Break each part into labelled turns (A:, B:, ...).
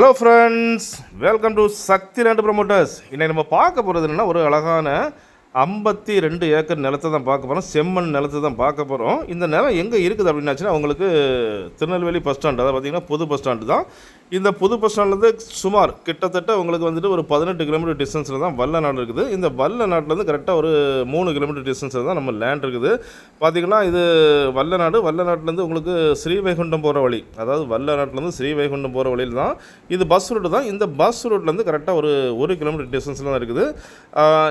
A: Hello friends welcome to Sakthi land promoters இன்றைக்கி நம்ம பார்க்க போகிறது என்னன்னா ஒரு அழகான ஐம்பத்தி ரெண்டு ஏக்கர் நிலத்தை தான் பார்க்க போகிறோம் செம்மண் நிலத்தை தான் பார்க்க போகிறோம் இந்த நிலம் எங்கே இருக்குது அப்படின்னாச்சுன்னா உங்களுக்கு திருநெல்வேலி பஸ் ஸ்டாண்ட் அதாவது பார்த்தீங்கன்னா புது பஸ் ஸ்டாண்டு தான். இந்த புது பஸ் ஸ்டாண்ட்லேருந்து சுமார் கிட்டத்தட்ட உங்களுக்கு வந்துட்டு ஒரு பதினெட்டு கிலோமீட்டர் டிஸ்டன்ஸில் தான் வல்ல நாடு இருக்குது. இந்த வல்ல நாட்டிலேருந்து கரெக்டாக ஒரு மூணு கிலோமீட்டர் டிஸ்டன்ஸில் தான் நம்ம லேண்ட் இருக்குது. பார்த்தீங்கன்னா இது வல்ல நாடு வல்ல நாட்டிலேருந்து உங்களுக்கு ஸ்ரீவைகுண்டம் போகிற வழி அதாவது வல்ல நாட்டிலேருந்து ஸ்ரீவைகுண்டம் போகிற வழியில் தான் இது பஸ் ரூட்டு தான். இந்த பஸ் ரூட்லேருந்து கரெக்டாக ஒரு ஒரு கிலோமீட்டர் டிஸ்டன்ஸில் தான் இருக்குது.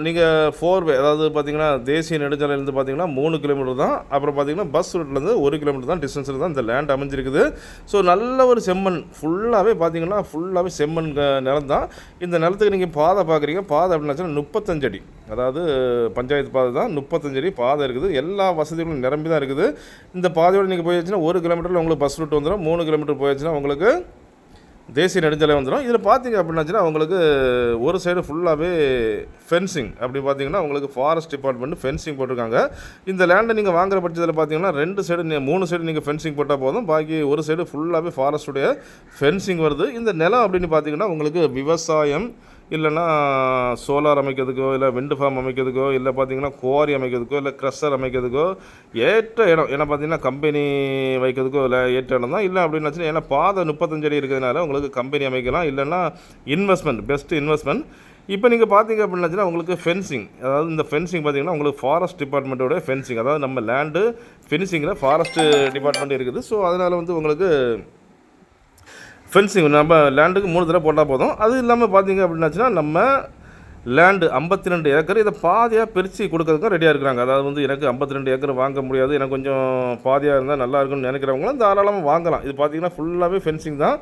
A: நீங்கள் ஃபோர் வே அதாவது பார்த்தீங்கன்னா தேசிய நெடுஞ்சாலையிலேருந்து பார்த்தீங்கன்னா மூணு கிலோமீட்டர் தான். அப்புறம் பார்த்தீங்கன்னா பஸ் ரூட்லேருந்து ஒரு கிலோமீட்டர் தான் டிஸ்டன்ஸில் தான் இந்த லேண்ட் அமைஞ்சிருக்குது. ஸோ நல்ல ஒரு செம்மண் ஃபுல்லாகவே பார்த்தீங்கன்னா ஃபுல்லாகவே செம்மண் நிலம் தான் இந்த நிலத்துக்கு நீங்கள் பாதை பார்க்குறீங்க பாதை அப்படின்னாச்சுன்னா முப்பத்தஞ்சு அடி. அதாவது பஞ்சாயத்து பாதை தான். முப்பத்தஞ்சு அடி பாதை இருக்குது. எல்லா வசதிகளும் நிரம்பி தான் இருக்குது. இந்த பாதையோடு நீங்கள் போயாச்சுன்னா ஒரு கிலோமீட்டரில் உங்களுக்கு பஸ் ரூட் வந்துடும் மூணு கிலோமீட்டர் போயாச்சுன்னா உங்களுக்கு தேசிய நெடுஞ்சாலை வந்துடும் இதில் பார்த்தீங்க அப்படின்னாச்சுன்னா உங்களுக்கு ஒரு சைடு ஃபுல்லாகவே ஃபென்சிங் அப்படி பார்த்தீங்கன்னா உங்களுக்கு ஃபாரஸ்ட் டிபார்ட்மெண்ட் ஃபென்சிங் போட்டிருக்காங்க. இந்த லேண்டை நீங்கள் வாங்குற பட்சத்தில் பார்த்தீங்கன்னா ரெண்டு சைடு மூணு சைடு நீங்கள் ஃபென்சிங் போட்டால் போதும். பாக்கி ஒரு சைடு ஃபுல்லாகவே ஃபாரஸ்ட்டுடைய ஃபென்சிங் வருது. இந்த நிலம் அப்படின்னு பார்த்தீங்கன்னா உங்களுக்கு விவசாயம் இல்லைன்னா சோலார் அமைக்கிறதுக்கோ இல்லை விண்டு ஃபார்ம் அமைக்கிறதுக்கோ இல்லை பார்த்தீங்கன்னா குவாரி அமைக்கிறதுக்கோ இல்லை க்ரஷர் அமைக்கிறதுக்கோ ஏற்ற இடம். ஏன்னா பார்த்தீங்கன்னா கம்பெனி வைக்கிறதுக்கோ இல்லை ஏற்ற இடம் தான். இல்லை அப்படின்னு ஏன்னா பாதை முப்பத்தஞ்சடி அடி இருக்கிறதுனால உங்களுக்கு கம்பெனி அமைக்கலாம் இல்லைன்னா இன்வெஸ்ட்மெண்ட் பெஸ்ட் இன்வெஸ்ட்மெண்ட் இப்போ நீங்கள் பார்த்தீங்க அப்படின்னாச்சுன்னா உங்களுக்கு ஃபென்சிங் அதாவது இந்த ஃபென்சிங் பார்த்தீங்கன்னா உங்களுக்கு ஃபாரஸ்ட் டிபார்ட்மெண்ட்டோட ஃபென்சிங் அதாவது நம்ம லேண்டு ஃபென்சிங்கில் ஃபாரஸ்ட் டிபார்ட்மெண்ட் இருக்குது. ஸோ அதனால் வந்து உங்களுக்கு ஃபென்சிங் நம்ம லேண்டுக்கு மூணு தடவை போட்டால் போதும். அது இல்லாமல் பார்த்தீங்க அப்படின்னாச்சுன்னா நம்ம லேண்டு ஐம்பத்தி ரெண்டு ஏக்கர் இதை பாதியாக பிரித்து கொடுக்கறதுக்கும் ரெடியாக இருக்கிறாங்க. அதாவது வந்து எனக்கு ஐம்பத்தி ரெண்டு ஏக்கர் வாங்க முடியாது எனக்கு கொஞ்சம் பாதியாக இருந்தால் நல்லா இருக்கும்னு நினைக்கிறவங்களும் தாராளமாக வாங்கலாம். இது பார்த்தீங்கன்னா ஃபுல்லாகவே ஃபென்சிங் தான்.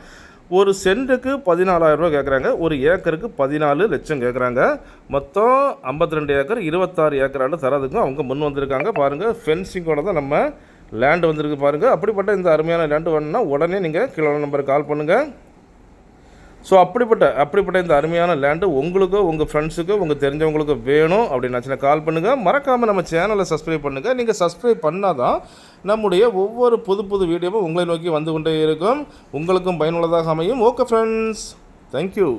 A: ஒரு சென்ட்டுக்கு பதினாலாயிரம் கேட்குறாங்க ஒரு ஏக்கருக்கு பதினாலு லட்சம் கேட்குறாங்க மொத்தம் ஐம்பத்தி ரெண்டு ஏக்கர் இருபத்தாறு ஏக்கராண்டு தரதுக்கும் அவங்க முன் வந்திருக்காங்க. பாருங்கள் ஃபென்சிங்கோட தான் நம்ம லேண்டு வந்திருக்கு பாருங்கள் அப்படிப்பட்ட இந்த அருமையான லேண்டு வேணுன்னா உடனே நீங்கள் கிலோ நம்பருக்கு கால் பண்ணுங்கள் ஸோ அப்படிப்பட்ட அப்படிப்பட்ட இந்த அருமையான லேண்டு உங்களுக்கோ உங்கள் ஃப்ரெண்ட்ஸுக்கோ உங்கள் தெரிஞ்சவங்களுக்கோ வேணும் அப்படின்னு கால் பண்ணுங்கள் மறக்காமல் நம்ம சேனலை சப்ஸ்கிரைப் பண்ணுங்கள் நீங்கள் சப்ஸ்கிரைப் பண்ணால் தான் நம்முடைய ஒவ்வொரு புது புது வீடியோவும் உங்களை நோக்கி வந்து கொண்டே இருக்கும். உங்களுக்கும் பயனுள்ளதாக அமையும். Okay friends thank you